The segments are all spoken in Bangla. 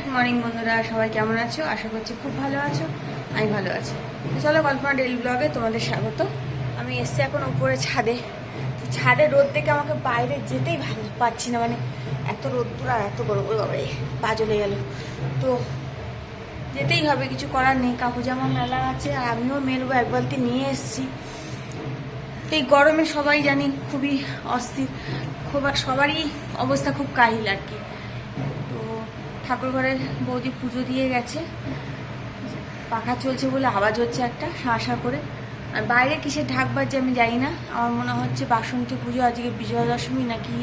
গুড মর্নিং বন্ধুরা। সবাই কেমন আছো? আশা করছি খুব ভালো আছো। আমি ভালো আছি। চলো কল্পনা ডেলি ব্লগে তোমাদের স্বাগত। আমি এসছি এখন উপরে ছাদে। ছাদে রোদ দেখে আমাকে বাইরে যেতেই ভালো পাচ্ছি না। মানে এত রোদ্দুর আর এত গরম। বাবারে, পা জ্বলে গেল। তো যেতেই হবে, কিছু করার নেই। কাকু জামা মেলা আছে, আর আমিও মেলবো। এক বালতি নিয়ে এসেছি। এই গরমে সবাই জানি খুবই অস্থির। খুব সবারই অবস্থা খুব কাহিল আর কি। ঠাকুর ঘরের বৌদি পুজো দিয়ে গেছে। পাখা চলছে বলে আওয়াজ হচ্ছে একটা শাঁ করে। আর বাইরে কিসের ঢাক বাজছে আমি জানি না। আমার মনে হচ্ছে বাসন্তী পুজো, আজকে বিজয়া দশমী নাকি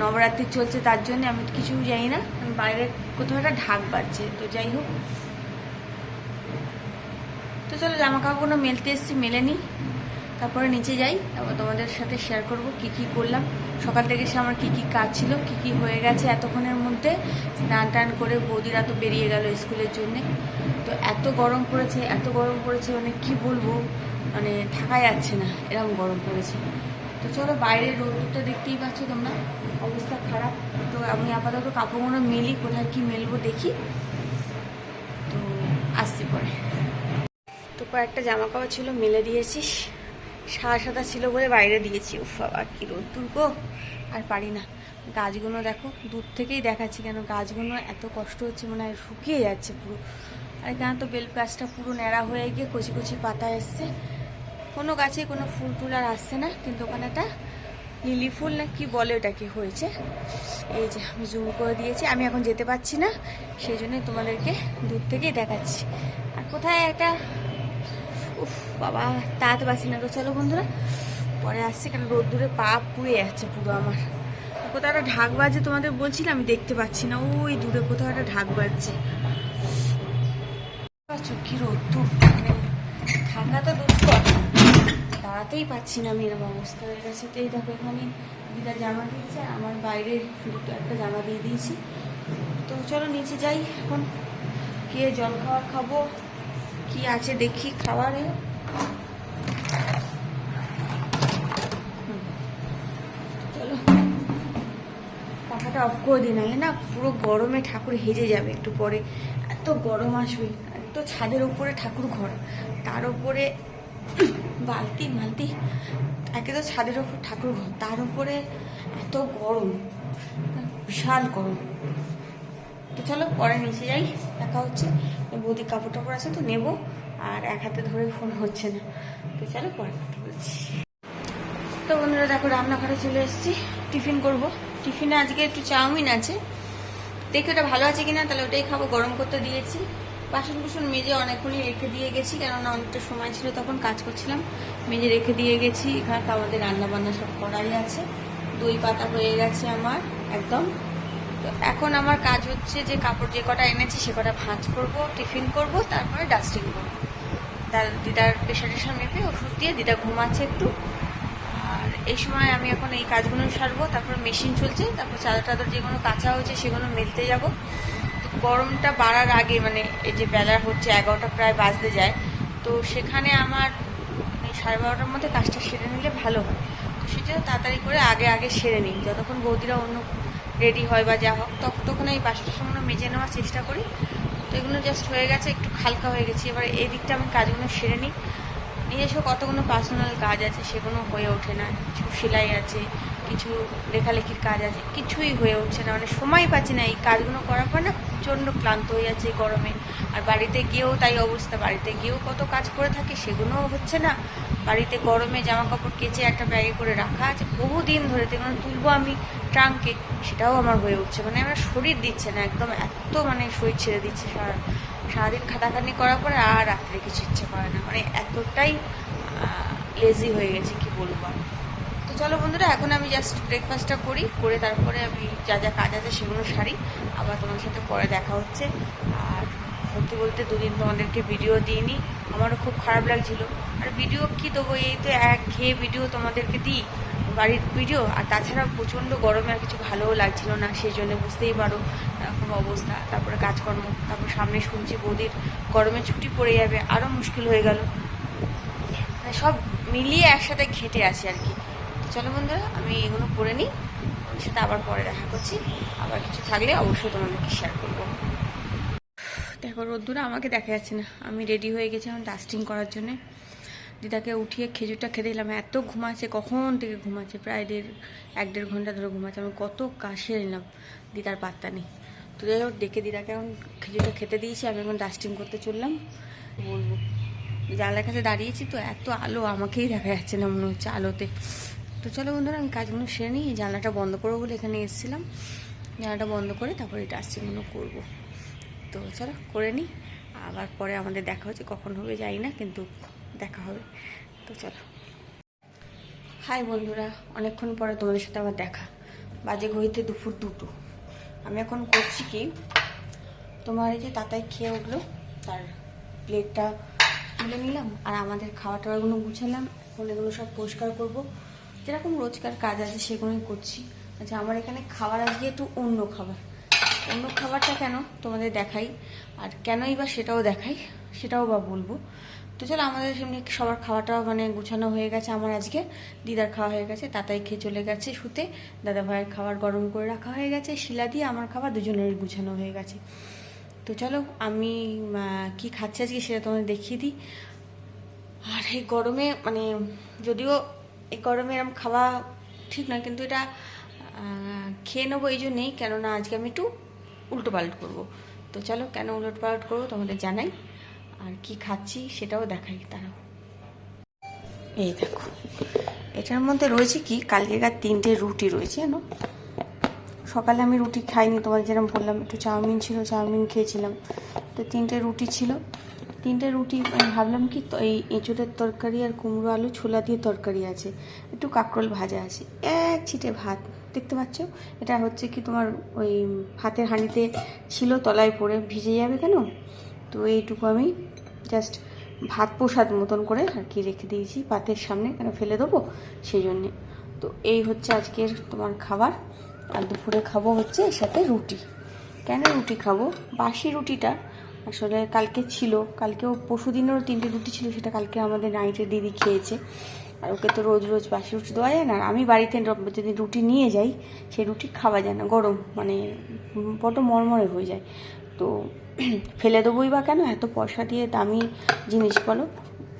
নবরাত্রি চলছে তার জন্য, আমি কিছু জানি না। বাইরে কোথাও একটা ঢাক বাজছে, তো যাই হোক। তো চলো জামা কাপড়গুলো মেলতে এসেছি, মেলে নিই। তারপরে নিচে যাই, তারপর তোমাদের সাথে শেয়ার করব কি কি করলাম। সকাল থেকে সে আমার কি কি কাজ ছিল, কি কি হয়ে গেছে এতক্ষণের মধ্যে স্নান টান করে বৌদিরা তো বেরিয়ে গেল স্কুলের জন্যে। তো এত গরম পড়েছে, এত গরম পড়েছে মানে কি বলব? মানে থাকা যাচ্ছে না, এরকম গরম পড়েছে। তো চলো বাইরের রোদটা দেখতেই পাচ্ছ তোমরা, অবস্থা খারাপ। তো আমি আপাতত কাপড়গুলো মেলি, কোথায় কি মেলবো দেখি। তো আসছি পরে। তো কয়েকটা জামা কাপড় ছিল, মেলে দিয়েছিস। সাদা সাদা ছিল বলে বাইরে দিয়েছি। উফ বাবা, কি রোদ্দুর গো। আর পারি না। গাছগুলো দেখো, দূর থেকেই দেখাচ্ছি কেন? গাছগুলো এত কষ্ট হচ্ছে, মনে হয় শুকিয়ে যাচ্ছে পুরো। আর কেন তো বেল গাছটা পুরো ন্যাড়া হয়ে গিয়ে কচি কচি পাতা এসছে। কোনো গাছে কোনো ফুল টুল আর আসছে না, কিন্তু ওখানে একটা লিলি ফুল না কি বলে ওটাকে হয়েছে। এই যে আমি জুম করে দিয়েছি, আমি এখন যেতে পারছি না, সেই জন্যই তোমাদেরকে দূর থেকেই দেখাচ্ছি। আর কোথায় একটা উফ, বাবা, তাড়াতে পারছি না তো চলো বন্ধুরা, পরে আসছে কেন? রোদ্দুরে পা পুড়ে যাচ্ছে পুরো আমার। কোথাও একটা ঢাক বাজে তোমাদের বলছিলাম, আমি দেখতে পাচ্ছি না। ওই দূরে কোথাও একটা ঢাক বাজছে। কি রোদ্দুর? মানে থাকা তো দুঃখ দাঁড়াতেই পাচ্ছি না আমি এরকম অবস্থা হয়ে গেছে। তো এই দেখো, এখানে দিদা জামা দিয়েছে আমার বাইরে দুটো একটা জামা দিয়ে দিয়েছি। তো চলো নিচে যাই এখন। গিয়ে জল খাবার খাব। কি আছে দেখি খাবারে। চলো। পাখাটা অফ করে দিই না না পুরো গরমে ঠাকুর হেজে যাবে একটু পরে। এত গরম আসবে, এত ছাদের উপরে ঠাকুর ঘর। তার উপরে বালতি, মালতি, একে তো ছাদের ওপর ঠাকুর ঘর। তার উপরে এত গরম, বিশাল গরম। তো চলো, পরে নিচে যাই, দেখা হচ্ছে। বৌদি কাপড় টাপড় আছে তো নেব, আর এক হাতে ধরে ফোন হচ্ছে না। তো চলো, পরে কথা বলছি। তো বন্ধুরা, দেখো, রান্নাঘরে চলে এসেছি, টিফিন করব। টিফিনে আজকে একটু চাউমিন আছে। দেখি ওটা ভালো আছে কিনা, তাহলে ওটাই খাব। গরম করতে দিয়েছি। বাসন কুসন মেজে অনেকক্ষণই রেখে দিয়ে গেছি, কেননা অনেকটা সময় ছিল, তখন কাজ করছিলাম। মেজে রেখে দিয়ে গেছি, এখানে তো আমাদের রান্না বান্না সব করাই আছে। দই পাতা হয়ে গেছে আমার, একদম। তো এখন আমার কাজ হচ্ছে যে কাপড় যে কটা এনেছি সে কটা ভাঁজ করব, টিফিন করব, তারপরে ডাস্টিং করব। তার দিদার প্রেশার টেশার মেপে ওষুধ দিয়ে দিদা ঘুমাচ্ছে একটু। আর এই সময় আমি এখন এই কাজগুলো সারবো, তারপর মেশিন চলছে, তারপর চাদর টাদর যেগুলো কাঁচা হয়েছে সেগুলো মেলতে যাব। তো গরমটা বাড়ার আগে মানে এই যে বেলা হচ্ছে এগারোটা প্রায় বাজতে যায়, তো সেখানে আমার এই সাড়ে বারোটার মধ্যে কাজটা সেরে নিলে ভালো হয়। তো সেজন্য তাড়াতাড়ি করে আগে আগে সেরে নিই। যতক্ষণ বৌদিরা অন্য রেডি হয় বা যা হোক তখন তখন এই বাসটা সামনে মেজে নেওয়ার চেষ্টা করি। তো এগুলো জাস্ট হয়ে গেছে, একটু হালকা হয়ে গেছে। এবার এই দিকটা আমি কাজগুলো সেরে নিই। নিজস্ব কতগুলো পার্সোনাল কাজ আছে সেগুলো হয়ে ওঠে না। কিছু সেলাই আছে, কিছু লেখালেখির কাজ আছে, কিছুই হয়ে উঠছে না। মানে সময় পাচ্ছি না, এই কাজগুলো করার পর না প্রচণ্ড ক্লান্ত হয়ে যাচ্ছে গরমে। আর বাড়িতে গিয়েও তাই অবস্থা। বাড়িতে গিয়েও কত কাজ করে থাকে সেগুলোও হচ্ছে না। বাড়িতে গরমে জামা কাপড় কেচে একটা ব্যাগে করে রাখা আছে। বহুদিন ধরে সেগুলো তুলবো আমি। ট্রাঙ্কে, সেটাও আমার হয়ে উঠছে। মানে আমার শরীর দিচ্ছে না, একদম এত মানে শরীর ছেড়ে দিচ্ছে সারা, সারাদিন খাটাখাটনি করার পরে আর রাত্রে কিছু ইচ্ছে করে না। মানে এতটাই লেজি হয়ে গেছে, কি বলব আর। তো চলো বন্ধুরা, এখন আমি জাস্ট ব্রেকফাস্টটা করি, করে তারপরে আমি যা যা কাজ আছে সেগুলো সারি। আবার তোমার সাথে পরে দেখা হচ্ছে। আর সত্যি বলতে দুদিন তোমাদেরকে ভিডিও দিইনি, আমারও খুব খারাপ লাগছিল। আর ভিডিও কি দেবো? এই তো এক ঘেয়ে ভিডিও তোমাদেরকে দিই। বাড়ির ভিডিও, আর তাছাড়া প্রচণ্ড গরমে আর কিছু ভালোও লাগছিল না সেই জন্য বুঝতেই পারো এরকম অবস্থা। তারপরে কাজকর্ম, তারপর সামনে শুনছি বৌদির গরমে ছুটি পড়ে যাবে আরও মুশকিল হয়ে গেল। মানে সব মিলিয়ে একসাথে ঘেটে আছি আর কি। চলো বন্ধুরা, আমি এগুলো করে নিই সাথে আবার পরে দেখা করছি। আবার কিছু থাকলে অবশ্যই তোমাদেরকে শেয়ার করব। দেখো রোদ্দুরা আমাকে দেখা যাচ্ছে না। আমি রেডি হয়ে গেছি এখন ডাস্টিং করার জন্যে। দিদাকে উঠিয়ে খেজুরটা খেতে দিলাম। এত ঘুমাচ্ছে, কখন থেকে ঘুমাচ্ছে? প্রায় দেড়, এক দেড় ঘণ্টা ধরে ঘুমাচ্ছে। আমি কত কাশে নিলাম। দিদার পাত্তা নেই। তো যাই হোক, ডেকে দিদাকে এখন খেজুরটা খেতে দিয়েছি। আমি এখন ডাস্টিং করতে চললাম। বলব, জানলার কাছে দাঁড়িয়েছি তো এত আলো, আমাকেই দেখা যাচ্ছে না মনে হচ্ছে আলোতে। তো চলো বন্ধুরা, আমি কাজগুলো সেরে নিই। জানলাটা বন্ধ করব বলে এখানে এসেছিলাম। জানলাটা বন্ধ করে তারপরে ডাস্টিংগুলো করব। তো চলো, করে নিই। আবার পরে আমাদের দেখা হচ্ছে, কখন হবে জানি না, কিন্তু দেখা হবে। তো চলো। হাই বন্ধুরা, অনেকক্ষণ পরে তোমাদের সাথে আমার দেখা। বাজে ঘড়িতে দুপুর দুটো। আমি এখন করছি কি, তোমার এই যে তাতাই খেয়ে উঠল, তার প্লেটটা তুলে নিলাম, আর আমাদের খাওয়া টাওয়াগুলো গুছালাম। এখন এগুলো সব পরিষ্কার করব। যেরকম রোজকার কাজ আছে সেগুলোই করছি। আচ্ছা আমার এখানে খাবার আজকে একটু অন্য খাবার। অন্য খাবারটা কেন তোমাদের দেখাই, আর কেনই বা সেটাও দেখাই, সেটাও বা বলব। তো চলো, আমাদের এমনি সবার খাওয়াটা মানে গুছানো হয়ে গেছে। আমার আজকে দিদার খাওয়া হয়ে গেছে, তাতাই খেয়ে চলে গেছে শুতে। দাদা ভাইয়ের খাবার গরম করে রাখা হয়ে গেছে, শিলা দিয়ে আমার খাবার দুজনের গুছানো হয়ে গেছে। তো চলো, আমি কি খাচ্ছি আজকে সেটা তোমাদের দেখিয়ে দিই। আর এই গরমে মানে যদিও এই গরমে এরম খাওয়া ঠিক নয়, কিন্তু এটা খেয়ে নেব এই জন্যেই। কেননা আজকে আমি একটু উল্টো পাল্ট করব। তো চলো, কেন উলট পালট করব তোমাদের জানাই। আর কি খাচ্ছি সেটাও দেখাই তারা এই দেখো, এটার মধ্যে রয়েছে কি? কালকেকার তিনটে রুটি রয়েছে, জানো? সকালে আমি রুটি খাইনি তোমার যেরকম বললাম, একটু চাউমিন ছিল, চাউমিন খেয়েছিলাম। তো তিনটে রুটি ছিল। তিনটে রুটি, আমি ভাবলাম কি এই এঁচোড়ের তরকারি আর কুমড়ো আলু, ছোলা দিয়ে তরকারি আছে। একটু কাঁকরোল ভাজা আছে। এক ছিটে ভাত। দেখতে পাচ্ছ? এটা হচ্ছে কি তোমার ওই ভাতের হাঁড়িতে ছিল, তলায় পড়ে ভিজে যাবে কেন? তো এইটুকু আমি জাস্ট ভাত প্রসাদ মতন করে আর কি রেখে দিয়েছি পাতের সামনে, কেন ফেলে দেবো? সেই জন্যে। তো এই হচ্ছে আজকের তোমার খাবার। আর দুপুরে খাব হচ্ছে এর সাথে রুটি। কেন রুটি খাব? বাসি রুটিটা আসলে কালকে ছিল। কালকেও পরশু দিনেরও তিনটে রুটি ছিল, সেটা কালকে আমাদের নাইটের দিদি খেয়েছে। আর ওকে তো রোজ রোজ বাসি রুটি দেওয়া যায় না। আমি বাড়িতে যদি রুটি নিয়ে যাই সেই রুটি খাওয়া যায় না। গরম মানে বড্ড মরমরে হয়ে যায়। তো ফেলে দেবোই বা কেন? এত পয়সা দিয়ে দামি জিনিস বলো।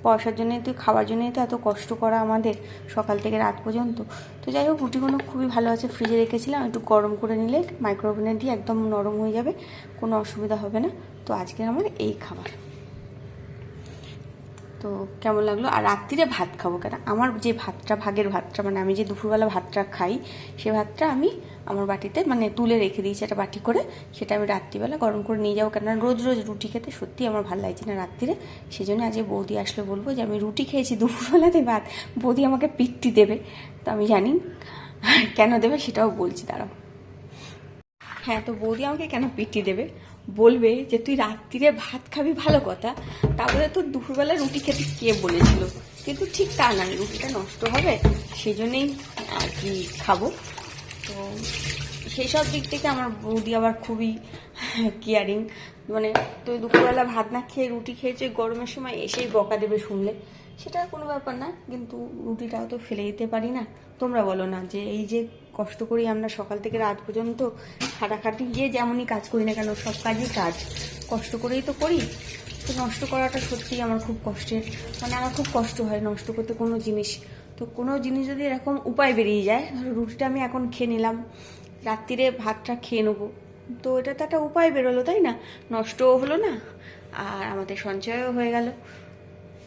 পয়সার জন্যই তো, খাওয়ার জন্যই তো এত কষ্ট করা আমাদের সকাল থেকে রাত পর্যন্ত। তো যাই হোক, রুটিগুলো খুবই ভালো আছে। ফ্রিজে রেখেছিলাম, একটু গরম করে নিলে মাইক্রোওভেনে দিয়ে একদম নরম হয়ে যাবে, কোনো অসুবিধা হবে না। তো আজকে আমার এই খাবার। তো কেমন লাগল? আর রাত্রিরে ভাত খাব কেন? আমার যে ভাতটা, ভাগের ভাতটা মানে আমি যে দুপুরবেলা ভাতটা খাই, সে ভাতটা আমি আমার বাটিতে মানে তুলে রেখে দিয়েছি একটা বাটি করে। সেটা আমি রাত্রিবেলা গরম করে নিয়ে যাব, কেননা রোজ রোজ রুটি খেতে সত্যি আমার ভালো লাগছে না রাত্রিরে। সেই জন্য আজকে বৌদি আসলে বলব যে, আমি রুটি খেয়েছি দুপুরবেলাতে ভাত বৌদি আমাকে পিটটি দেবে। তো আমি জানি কেন দেবে সেটাও বলছি, দাঁড়াও। হ্যাঁ তো বৌদি আমাকে কেন পিটি দেবে? বলবে যে, তুই রাত্রিরে ভাত খাবি, ভালো কথা। তারপরে তোর দুপুরবেলা রুটি খেতে কে বলেছিল? কিন্তু ঠিক তা না রুটিটা নষ্ট হবে। সেই জন্যেই আর কি খাব। তো সেই সব দিক থেকে আমার বৌদি আবার খুবই কেয়ারিং মানে তুই দুপুরবেলা ভাত না খেয়ে রুটি খেয়েছে, গরমের সময় এসেই বকা দেবে শুনলে। সেটা কোনো ব্যাপার না, কিন্তু রুটিটাও তো ফেলে দিতে পারি না। তোমরা বলো না যে এই যে কষ্ট করি আমরা সকাল থেকে রাত পর্যন্ত খাটাখাটি গিয়ে যেমনই কাজ করি না কেন, সব কাজই কাজ। কষ্ট করেই তো করি। তো নষ্ট করাটা সত্যিই আমার খুব কষ্টের। মানে আমার খুব কষ্ট হয় নষ্ট করতে কোনো জিনিস। তো কোনো জিনিস যদি এরকম উপায় বেরিয়ে যায়, ধরো রুটিটা আমি এখন খেয়ে নিলাম রাত্রিরে ভাতটা খেয়ে নেব। তো এটা তো একটা উপায় বেরোলো, তাই না? নষ্টও হলো না, আর আমাদের সঞ্চয়ও হয়ে গেল।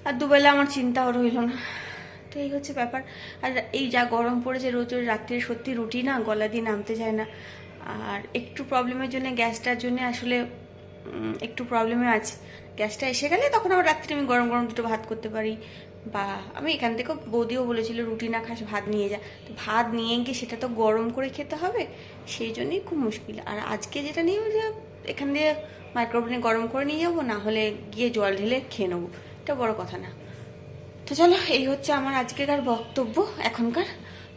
আর দুবেলা আমার চিন্তাও রইল না। তো এই হচ্ছে ব্যাপার। আর এই যা গরম পড়েছে রোজ রোজ রাত্রে সত্যি রুটি না, গলা দিয়ে নামতে চায় না। আর একটু প্রবলেমের জন্য গ্যাসটার জন্য আসলে একটু প্রবলেমে আছে। গ্যাসটা এসে গেলে তখন আবার রাত্রে আমি গরম গরম দুটো ভাত করতে পারি। বা আমি এখান থেকেও বৌদিও বলেছিল, রুটি না খাস, ভাত নিয়ে যা। তো ভাত নিয়ে গিয়ে সেটা তো গরম করে খেতে হবে, সেই জন্যই খুব মুশকিল। আর আজকে যেটা নিয়ে এখান দিয়ে মাইক্রোওভেনে গরম করে নিয়ে যাব, না হলে গিয়ে জল ঢেলে খেয়ে নেব। এটা বড় কথা না। তো চলো, এই হচ্ছে আমার আজকেকার বক্তব্য এখনকার।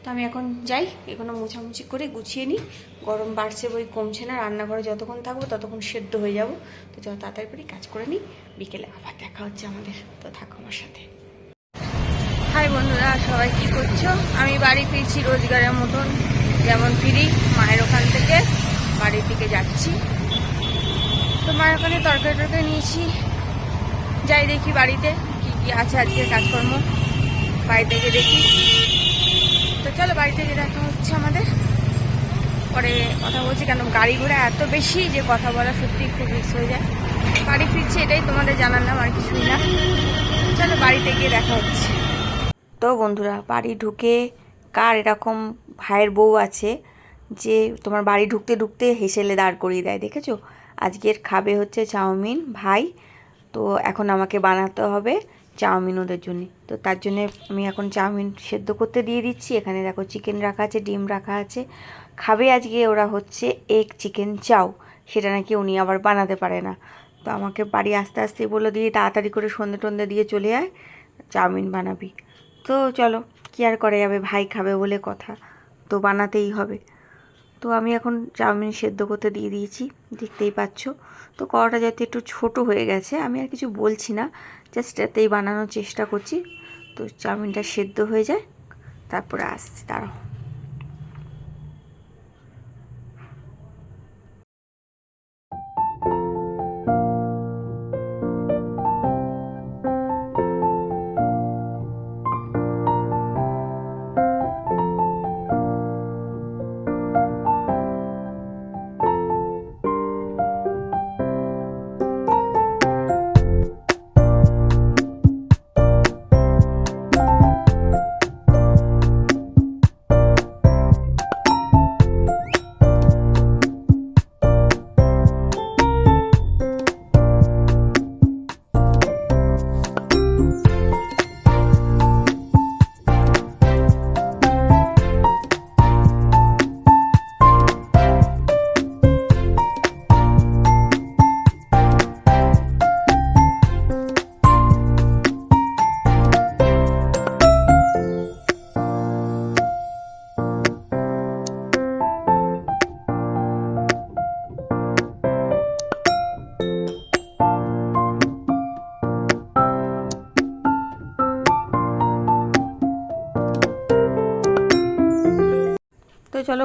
তো আমি এখন যাই, এখনও মোছামুছি করে গুছিয়ে নিই। গরম বাড়ছে বই কমছে না, রান্নাঘরে যতক্ষণ থাকব ততক্ষণ সেদ্ধ হয়ে যাব। তো যত তাড়াতাড়ি করে কাজ করে নিই, বিকেলে আবার দেখা হচ্ছে আমাদের। তো থাকো আমার সাথে। হাই বন্ধুরা, সবাই কি করছ? আমি বাড়ি ফিরছি রোজগারের মতন। যেমন ফিরি, মায়ের ওখান থেকে বাড়ির দিকে যাচ্ছি। তো মায়ের ওখানে তরকারি টরকারি নিয়েছি। যাই দেখি বাড়িতে কি কি আছে আজকের কাজকর্ম। বাড়ি থেকে দেখি। তো চলো বাড়ি থেকে দেখা হচ্ছে আমাদের। পরে কথা বলছি কেন গাড়ি ঘোড়া এত বেশি যে কথা বলা সত্যি খুব রিস্ক হয়ে যায়। বাড়ি ফিরছি এটাই তোমাদের জানালাম, আর কিছুই না। চলো বাড়িতে গিয়ে দেখা হচ্ছে। তো বন্ধুরা, বাড়ি ঢুকে কার এরকম ভাইয়ের বউ আছে যে তোমার বাড়ি ঢুকতে ঢুকতে হেসেলে দাঁড় করিয়ে দেয়, দেখেছ? আজকের খাবে হচ্ছে চাউমিন, ভাই। তো এখন আমাকে বানাতে হবে চাউমিন ওদের জন্যে। তো তার জন্য আমি এখন চাউমিন সেদ্ধ করতে দিয়ে দিচ্ছি। এখানে দেখো চিকেন রাখা আছে, ডিম রাখা আছে। খাবে আজকে ওরা হচ্ছে এগ চিকেন চাউ সেটা নাকি উনি আবার বানাতে পারে না। তো আমাকে বাড়ি আস্তে আস্তে বলে দিয়ে তাড়াতাড়ি করে সন্ধে টন্ধে দিয়ে চলে আয়, চাউমিন বানাবি। তো চলো, কি আর করা যাবে? ভাই খাবে বলে কথা। তো বানাতেই হবে। তো আমি এখন চাউমিন সেদ্ধ করতে দিয়ে দিয়েছি, দেখতেই পাচ্ছ। তো কড়াটা যাতে একটু ছোট হয়ে গেছে, আমি আর কিছু বলছি না। জাস্ট এতেই বানানোর চেষ্টা করছি। তো চাউমিনটা সেদ্ধ হয়ে যায়। তারপরে আসছি দাঁড়াও।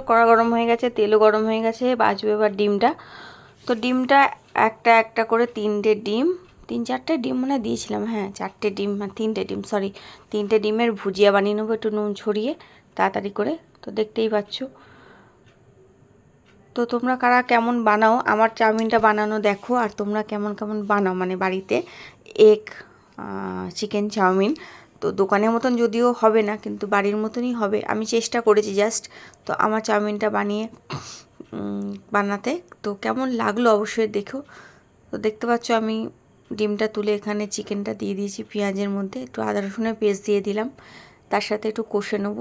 কড়া গরম হয়ে গেছে, তেলও গরম হয়ে গেছে, বাজবে এবার ডিমটা। তো ডিমটা একটা একটা করে তিনটে ডিম, তিন চারটে ডিম মানে দিয়েছিলাম হ্যাঁ চারটে ডিম হ্যাঁ তিনটে ডিম সরি তিনটে ডিমের ভুজিয়া বানিয়ে নেব একটু নুন ছড়িয়ে, তাড়াতাড়ি করে। তো দেখতেই পাচ্ছ। তো তোমরা কারা কেমন বানাও, আমার চাউমিনটা বানানো দেখো, আর তোমরা কেমন কেমন বানাও মানে বাড়িতে এগ চিকেন চাউমিন। তো দোকানের মতন যদিও হবে না, কিন্তু বাড়ির মতনই হবে। আমি চেষ্টা করেছি জাস্ট তো আমার চাউমিনটা বানিয়ে বানাতে। তো কেমন লাগল অবশ্যই দেখো। তো দেখতে পাচ্ছ আমি ডিমটা তুলে এখানে চিকেনটা দিয়ে দিয়েছি পেঁয়াজের মধ্যে। একটু আদা রসুনের পেস্ট দিয়ে দিলাম। তার সাথে একটু কষে নেব।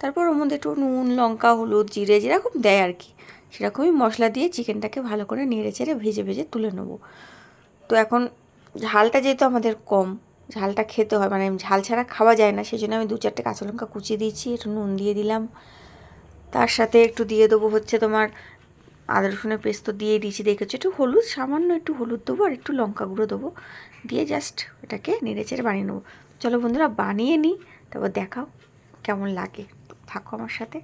তারপর ওর মধ্যে একটু নুন, লঙ্কা, হলুদ, জিরে যেরকম দেয় আর কি, সেরকমই মশলা দিয়ে চিকেনটাকে ভালো করে নেড়ে চেড়ে ভেজে ভেজে তুলে নেব। তো এখন ঝালটা যেহেতু আমাদের কম ঝালটা খেতে হয়। মানে ঝাল ছাড়া খাওয়া যায় না সেই জন্য আমি দু চারটে কাঁচা লঙ্কা কুচিয়ে দিয়েছি, একটু নুন দিয়ে দিলাম। তার সাথে একটু দিয়ে দেবো হচ্ছে তোমার আদা রসুনের পেস্ট তো দিয়ে দিয়েছি দেখেছি একটু হলুদ, সামান্য একটু হলুদ দেবো আর একটু লঙ্কা গুঁড়ো দেবো। দিয়ে জাস্ট এটাকে নেড়ে চেড়ে বানিয়ে নেব। চলো বন্ধুরা বানিয়ে নিই, তারপর দেখাও কেমন লাগে। থাকো আমার সাথে।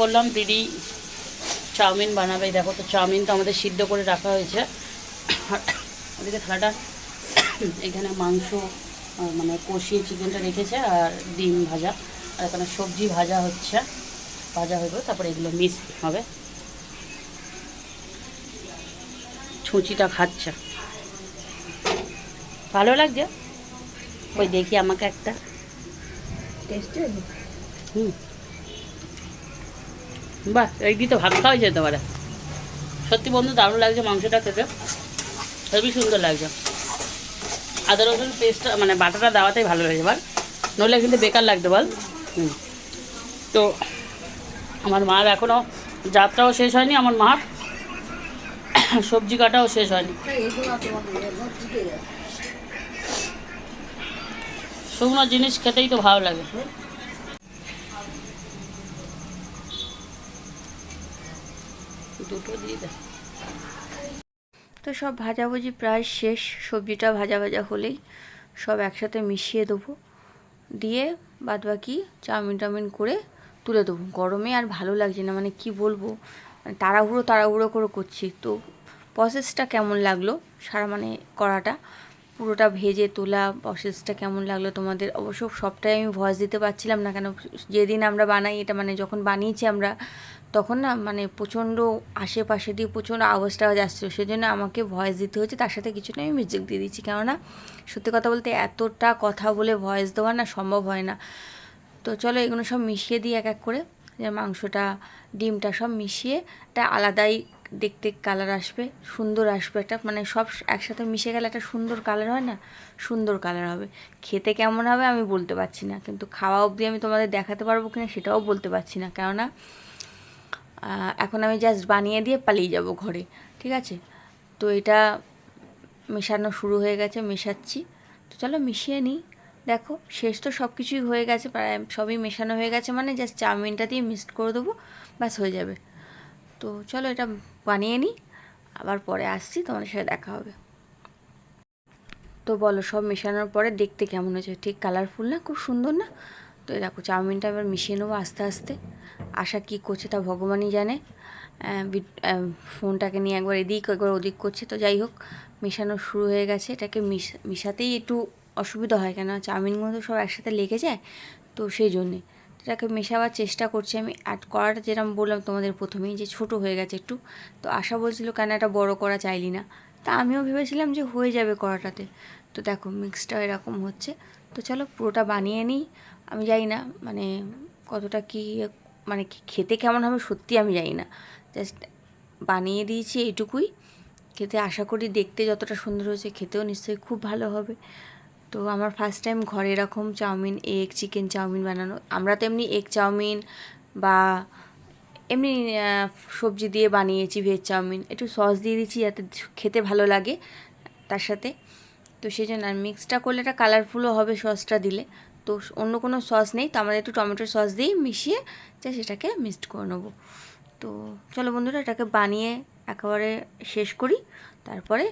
বললাম দিদি চাউমিন বানাবে। দেখো তো চাউমিন তো আমাদের সিদ্ধ করে রাখা হয়েছে। ওদিকে থালাটা এখানে মাংস মানে কষিয়ে চিকেনটা রেখেছে আর ডিম ভাজা। আর এখানে সবজি ভাজা হচ্ছে ভাজা হইব তারপরে এগুলো মিস হবে। ছুঁচিটা খাচ্ছে। ভালো লাগছে? ওই দেখি আমাকে একটা। টেস্টি হুম। বাহ, এই দিয়ে তো ভাত খাওয়া যেতে পারে সত্যি বন্ধু, দারুণ লাগছে মাংসটা খেতে। খুবই সুন্দর লাগছে। আদা রসুন পেস্টটা মানে বাটাটা দেওয়াতেই ভালো লাগছে বল। নইলে কিন্তু বেকার লাগতো, বল। হুম। তো, আমার মার এখনও যাত্রাও শেষ হয়নি, আমার মার। সবজি কাটাও শেষ হয়নি। শুকনো জিনিস খেতেই তো ভালো লাগে। দুটো দিয়ে দে তো সব ভাজাভুজি প্রায় শেষ, সবজিটা ভাজা ভাজা হলেই সব একসাথে মিশিয়ে দেবো। দিয়ে বাদ বাকি চাউমিন টাউমিন করে তুলে দেবো। গরমে আর ভালো লাগছে না মানে কি বলব? মানে তাড়াহুড়ো তাড়াহুড়ো করে করছি। তো প্রসেসটা কেমন লাগল? সারা মানে করাটা? পুরোটা ভেজে তোলা প্রসেসটা কেমন লাগল তোমাদের? অবশ্য সবটাই আমি ভয়েস দিতে পারছিলাম না কেন? যেদিন আমরা বানাই এটা মানে যখন বানিয়েছি আমরা তখন না মানে প্রচণ্ড আশেপাশে দিয়ে প্রচণ্ড আওয়াজটা যাচ্ছিল সেজন্য আমাকে ভয়েস দিতে হচ্ছে তার সাথে কিছুটা আমি মিউজিক দিয়ে দিচ্ছি কেননা সত্যি কথা বলতে এতটা কথা বলে ভয়েস দেওয়া না সম্ভব হয় না। তো চলো এগুলো সব মিশিয়ে দিই এক এক করে। যে মাংসটা, ডিমটা সব মিশিয়ে একটা আলাদাই দেখতে কালার আসবে, সুন্দর আসবে একটা। মানে সব একসাথে মিশে গেলে একটা সুন্দর কালার হয় না? সুন্দর কালার হবে। খেতে কেমন হবে আমি বলতে পারছি না। কিন্তু খাওয়া অবধি আমি তোমাদের দেখাতে পারব কিনা সেটাও বলতে পারছি না। কেননা এখন আমি জাস্ট বানিয়ে দিয়ে পালিয়ে যাব ঘরে, ঠিক আছে? তো এটা মেশানো শুরু হয়ে গেছে, মেশাচ্ছি। তো চলো মিশিয়ে নিই। দেখো, শেষ তো সব কিছুই হয়ে গেছে, প্রায় সবই মেশানো হয়ে গেছে মানে জাস্ট চাউমিনটা দিয়ে মিক্সড করে দেবো, ব্যাস হয়ে যাবে। তো চলো এটা বানিয়ে নিই, আবার পরে আসছি, তোমাদের সাথে দেখা হবে। তো বলো, সব মেশানোর পরে দেখতে কেমন হয়েছে? ঠিক কালারফুল না? খুব সুন্দর না? তো দেখো, চাউমিনটা এবার মিশিয়ে নেব আস্তে আস্তে। আশা কী করছে তা ভগবানই জানে। ফোনটাকে নিয়ে একবার এদিক, একবার ওদিক করছে। তো যাই হোক, মেশানো শুরু হয়ে গেছে। এটাকে মিশ মিশাতেই একটু অসুবিধা হয় কেন চাউমিনগুলো তো সব একসাথে লেগে যায়, তো সেই জন্যে। এটাকে মেশাবার চেষ্টা করছি আমি। অ্যাড করাটা যেরকম বললাম তোমাদের প্রথমেই যে ছোট হয়ে গেছে একটু। তো আশা বলছিল, কেন এটা বড় করা চাইলি না? তা আমিও ভেবেছিলাম যে হয়ে যাবে করাটাতে। তো দেখো মিক্সটা এরকম হচ্ছে। তো চলো, পুরোটা বানিয়ে নিই। আমি জানি না মানে কতটা কি মানে খেতে কেমন হবে সত্যি আমি জানি না। জাস্ট বানিয়ে দিয়েছি এইটুকুই। খেতে আশা করি দেখতে যতটা সুন্দর হয়েছে, খেতেও নিশ্চয়ই খুব ভালো হবে। তো আমার ফার্স্ট টাইম ঘরে এরকম চাউমিন এগ চিকেন চাউমিন বানানো। আমরা তো এমনি এগ চাউমিন বা এমনি সবজি দিয়ে বানিয়েছি ভেজ চাউমিন। একটু সস দিয়ে দিয়েছি যাতে খেতে ভালো লাগে তার সাথে। তো সেই জন্য আর মিক্সটা করলে এটা কালারফুলও হবে সসটা দিলে। তো অন্য কোনো সস নেই, তো আমরা একটু টমেটোর সস দিয়েই মিশিয়ে যা সেটাকে মিক্সড করে নেব। তো চলো বন্ধুরা, এটাকে বানিয়ে একেবারে শেষ করি, তারপরে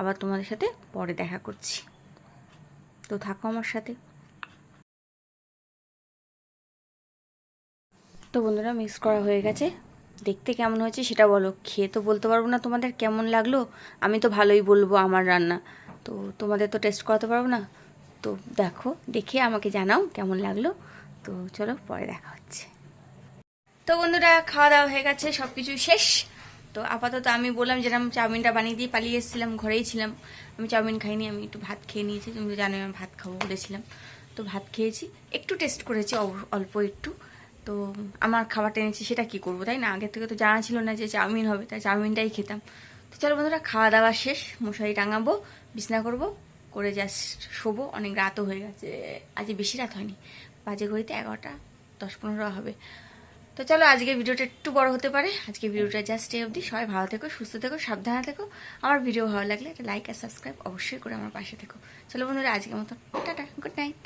আবার তোমাদের সাথে পরে দেখা করছি। তো থাকো আমার সাথে। তো বন্ধুরা মিক্স করা হয়ে গেছে। দেখতে কেমন হয়েছে সেটা বলো। খেয়ে তো বলতে পারব না তোমাদের কেমন লাগল, আমি তো ভালোই বলব আমার রান্না। তো তোমাদের তো টেস্ট করাতে পারব না? তো দেখো, দেখে আমাকে জানাও কেমন লাগল। তো চলো, পরে দেখা হচ্ছে। তো বন্ধুরা, খাওয়া দাওয়া হয়ে গেছে সব কিছু শেষ। তো আপাতত আমি বললাম যেরকম চাউমিনটা বানিয়ে দিয়ে পালিয়ে এসেছিলাম, ঘরেই ছিলাম। আমি চাউমিন খাইনি, আমি একটু ভাত খেয়ে নিয়েছি। তুমি তো জানো আমি ভাত খাব বলেছিলাম। তো ভাত খেয়েছি। একটু টেস্ট করেছি অল্প একটু। তো আমার খাবারটা এনেছি সেটা কি করব, তাই না? আগের থেকে তো জানা ছিল না যে চাউমিন হবে, তাই চাউমিনটাই খেতাম। তো চলো বন্ধুরা, খাওয়া দাওয়া শেষ, মশারি টাঙাবো, বিছনা করব। করে জাস্ট শোবো অনেক রাতও হয়ে গেছে। আজ বেশি রাত হয়নি। বাজে ঘড়িতে এগারোটা দশ পনেরো হবে। তো চলো আজকে ভিডিওটা একটু বড় হতে পারে। আজকে ভিডিওটা জাস্ট এই অবধি। সবাই ভালো থেকো সুস্থ থেকো সাবধানে থেকো। আমার ভিডিও ভালো লাগলে একটা লাইক আর সাবস্ক্রাইব অবশ্যই করে আমার পাশে থেকো। চলো বন্ধুরা আজকের মতো টাটা গুড নাইট